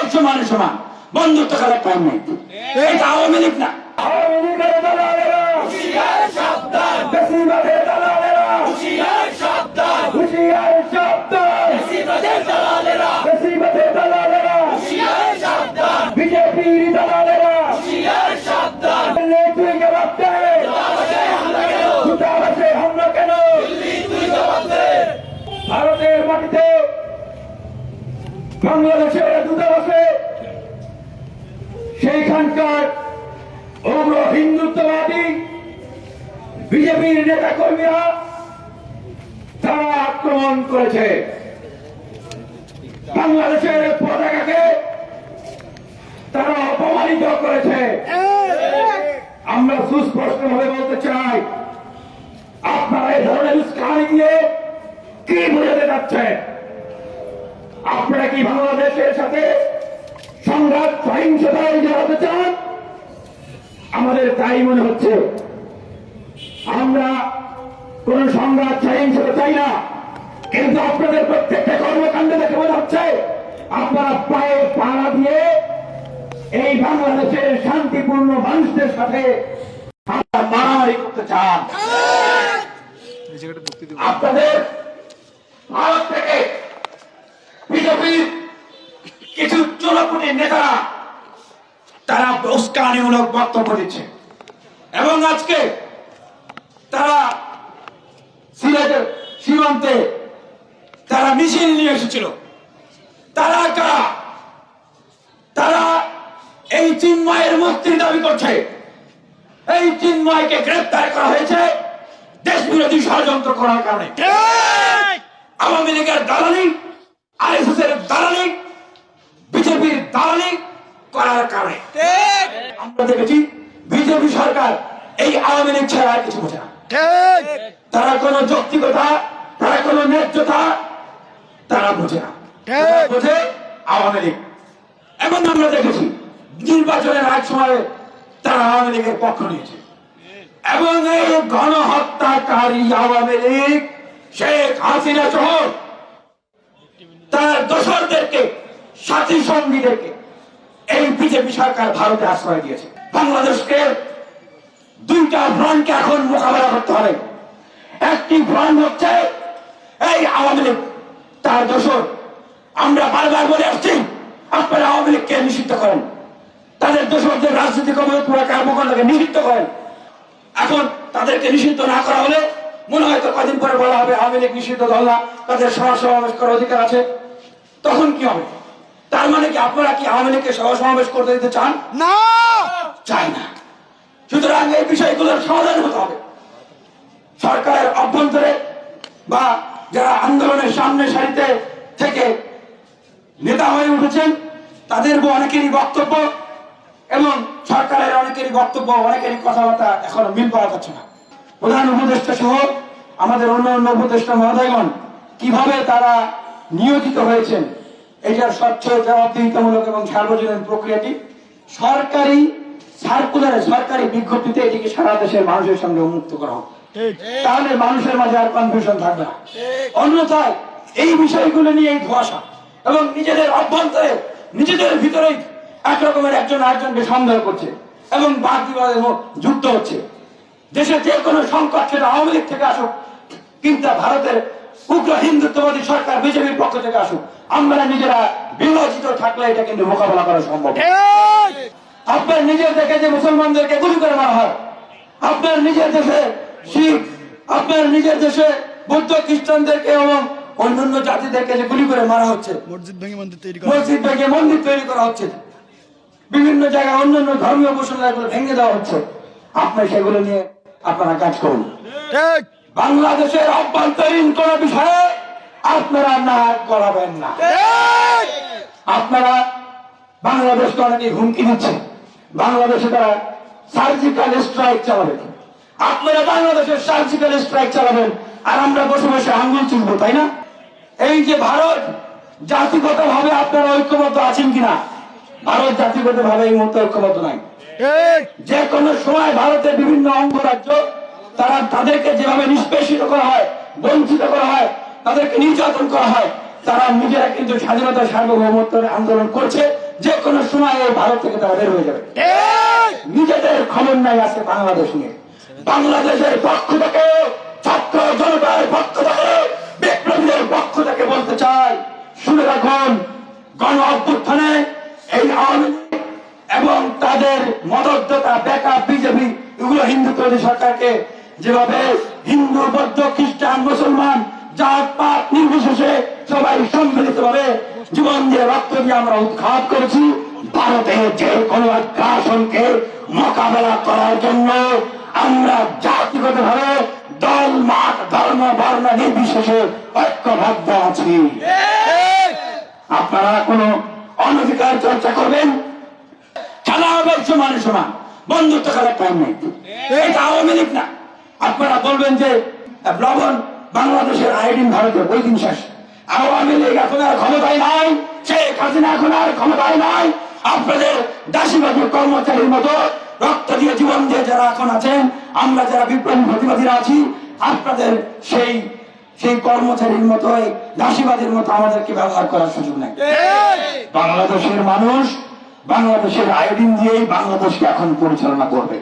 সব সমান সমান। বন্ধুত্ব খেলার টাইম নেই। এটা আওয়ামী লীগ না। আওয়ামী লীগের দালালেরা বাংলাদেশের দূতাবাসে সেইখানকার উগ্র হিন্দুত্ববাদী বিজেপির নেতা কর্মীরা তারা আক্রমণ করেছে। বাংলাদেশের পতাকাকে তারা অপমানিত করেছে। আমরা সুস্পষ্ট ভাবে বলতে চাই, আপনারা এই ধরনের উস্কানি দিয়ে কি বোঝাতে যাচ্ছেন আপনারা কি বাংলাদেশের সাথে সংঘাত সহিংসতায় জড়াতে চান? আমাদের তাই মনে হচ্ছে আমরা কোন সংঘাত সহিংসতা চাই না। কিন্তু আপনাদের প্রত্যেকটা কর্মকাণ্ড দেখে মনে হচ্ছে আপনারা পায়ে পাড়া দিয়ে এই বাংলাদেশের শান্তিপূর্ণ মানুষদের সাথে আপনারা মারামারি করতে চান। আপনাদের ভারত থেকে চোরাপুটি নেতারা তারা উস্কানিমূলক বক্তব্য দিচ্ছে। এবং আজকে তারা সিলেটের সীমান্তে তারা মিছিল নিয়ে এসেছিল। তারা কারা? তারা এই চিন্ময়ের মুক্তির দাবি করছে। এই চিন্ময়কে গ্রেপ্তার করা হয়েছে দেশ বিরোধী ষড়যন্ত্র করার কারণে। আওয়ামী লীগের দালালি আর এস এর দালালি বিজেপির দালালি করার কারণে। আমরা দেখেছি বিজেপি সরকার এই আওয়ামী লীগ ছাড়া কিছু বোঝে না। তারা কোন যৌক্তিকতা তারা কোন ন্যায্যতা তারা বোঝে না। বোঝে আওয়ামী লীগ। এবং আমরা দেখেছি নির্বাচনের এক সময় তারা আওয়ামী লীগের পক্ষ নিয়েছে। এবং এই গণহত্যাকারী আওয়ামী লীগ শেখ হাসিনা সহ তার দোসরদেরকে সাথী সঙ্গীদেরকে এই বিজেপি সরকার ভারতে আশ্রয় দিয়েছে। বাংলাদেশকে দুইটা ফ্রন্টকে এখন মোকাবেলা করতে হবে। একটি ফ্রন্ট হচ্ছে এই আওয়ামী লীগ, তার দোসর আমরা বারবার বলে আসছি, আপনারা আওয়ামী লীগকে নিষিদ্ধ করেন। তাদের দোসরদের রাজনৈতিক পুরো কর্মকাণ্ডকে নিষিদ্ধ করেন। এখন তাদেরকে নিষিদ্ধ না করা হলে মনে হয় তো কদিন পরে বলা হবে আওয়ামী লীগ নিষিদ্ধ দল না, তাদের সভা সমাবেশ করার অধিকার আছে। তখন কি হবে? তার মানে কি আপনারা কি আওয়ামী লীগকে সভা সমাবেশ করতে দিতে চান? না! চাই না। সুতরাং এই বিষয়গুলোর সমাধান হতে হবে। সরকারের অভ্যন্তরে বা যারা আন্দোলনের সামনে সারিতে থেকে নেতা হয়ে উঠেছেন তাদের অনেকেরই বক্তব্য এবং সরকারের অনেকেরই বক্তব্য অনেকেরই কথাবার্তা এখন মিল পাওয়া যাচ্ছে না। প্রধান উপদেষ্টা সহ আমাদের অন্য অন্য উপদেষ্টা মহোদয়গণ কীভাবে তারা নিয়োজিত হয়েছেন এটার স্বচ্ছ জবাবদিহিতামূলক এবং সার্বজনীন প্রক্রিয়াটি। সরকারি সার্কুলারে সরকারি বিজ্ঞপ্তিতে এটিকে সারা দেশের মানুষের সঙ্গে উন্মুক্ত করা হোক। তাহলে মানুষের মাঝে আর কনফিউশন থাকবে না। অন্যথায় এই বিষয়গুলো নিয়ে এই ধোয়াশা এবং নিজেদের অভ্যন্তরে নিজেদের ভিতরেই একরকমের একজন আরেকজনকে সন্দেহ করছে এবং বাদ বিবাদে যুক্ত হচ্ছে। দেশে যে কোনো সংকট সেটা আওয়ামী লীগ থেকে আসুক কিংবা ভারতের উগ্র হিন্দুত্ববাদী সরকার বিজেপির পক্ষ থেকে আসুক আমরা নিজেরা বিভাজিত থাকলে এটা কিন্তু মোকাবেলা করা সম্ভব। আপনার নিজের দেখে যে মুসলমানদেরকে গুলি করে মারা হয় আপনার নিজের দেশে শিখ আপনার নিজের দেশে বৌদ্ধ খ্রিস্টানদেরকে এবং অন্যান্য জাতিদেরকে যে গুলি করে মারা হচ্ছে মসজিদ ভেঙে মন্দির তৈরি করা মসজিদ ভেঙে মন্দির তৈরি করা হচ্ছে বিভিন্ন জায়গায় অন্যান্য ধর্মীয় বসুন্ধরাগুলো ভেঙে দেওয়া হচ্ছে আপনি সেগুলো নিয়ে আপনারা কাজ করুন। ঠিক বাংলাদেশের অভ্যন্তরীণ কোন বিষয়ে আপনারা নাক গলাবেন না। আপনারা বাংলাদেশকে অনেকে হুমকি দিচ্ছে। বাংলাদেশে তারা সার্জিক্যাল স্ট্রাইক চালাবে। আপনারা বাংলাদেশের সার্জিক্যাল স্ট্রাইক চালাবেন আর আমরা বসে বসে আঙ্গুল চুলবো তাই না? এই যে ভারত জাতিগত ভাবে আপনারা ঐক্যবদ্ধ আছেন কিনা? ভারত জাতিগত ভাবে এই মুহূর্তে ঐক্যবদ্ধ নাই। যে কোনো সময় ভারতের বিভিন্ন অঙ্গরাজ্য তারা তাদেরকে যেভাবে নিষ্পেষিত করা হয় বঞ্চিত করা হয় তাদেরকে নির্যাতন করা হয় তারা নিজেরা কিন্তু স্বাধীনতা সার্বভৌমত্বের আন্দোলন করছে। যে কোনো সময় এই ভারত থেকে তারা বের হয়ে যাবে। নিজেদের খবর নাই আছে বাংলাদেশ নিয়ে। বাংলাদেশের পক্ষ থেকে ছাত্র জনতার পক্ষ থেকে বিপ্লবীদের পক্ষ থেকে বলতে চাই শুনে রাখুন গণ অভ্যুত্থানে এই আওয়ামী এবং তাদের মদতদাতা বেকা বিজেপি এগুলো হিন্দুত্ববাদী সরকারকে যেভাবে হিন্দু, বৌদ্ধ, খ্রিস্টান, মুসলমান, জাত, পাত নির্বিশেষে সবাই সম্মিলিত ভাবে জীবন দিয়ে রক্ত দিয়ে আমরা উৎখাত করেছি ভারতের যে কোনো আগ্রাসনকে মোকাবেলা করার জন্য আমরা জাতিগত ভাবে দল মাঠ ধর্ম, বর্ণ নির্বিশেষে ঐক্যবদ্ধ আছি। আপনারা কোনো অনধিকার চর্চা করবেন? খেলা হবে সমানে সমান। বন্ধুত্ব খেলার টাইম নেই। এটা আওয়ামী লীগ না। আপনারা বলবেন যে লবণ বাংলাদেশের আইডিন ভারতের ওই দিন শেষ। আওয়ামী লীগ এখন আর ক্ষমতায় নাই শেখ হাসিনা এখন আর ক্ষমতায় নাই। আপনাদের দাসীবাদী কর্মচারীর মতো রক্ত দিয়ে জীবন দিয়ে যারা এখন আছেন আমরা যারা বিপ্লবী প্রতিবাদীরা আছি আপনাদের সেই সেই কর্মচারীর মতো দাসীবাদীর মতো আমাদেরকে ব্যবহার করার সুযোগ নাই। বাংলাদেশের মানুষ বাংলাদেশের আয়োডিন দিয়েই বাংলাদেশকে এখন পরিচালনা করবে।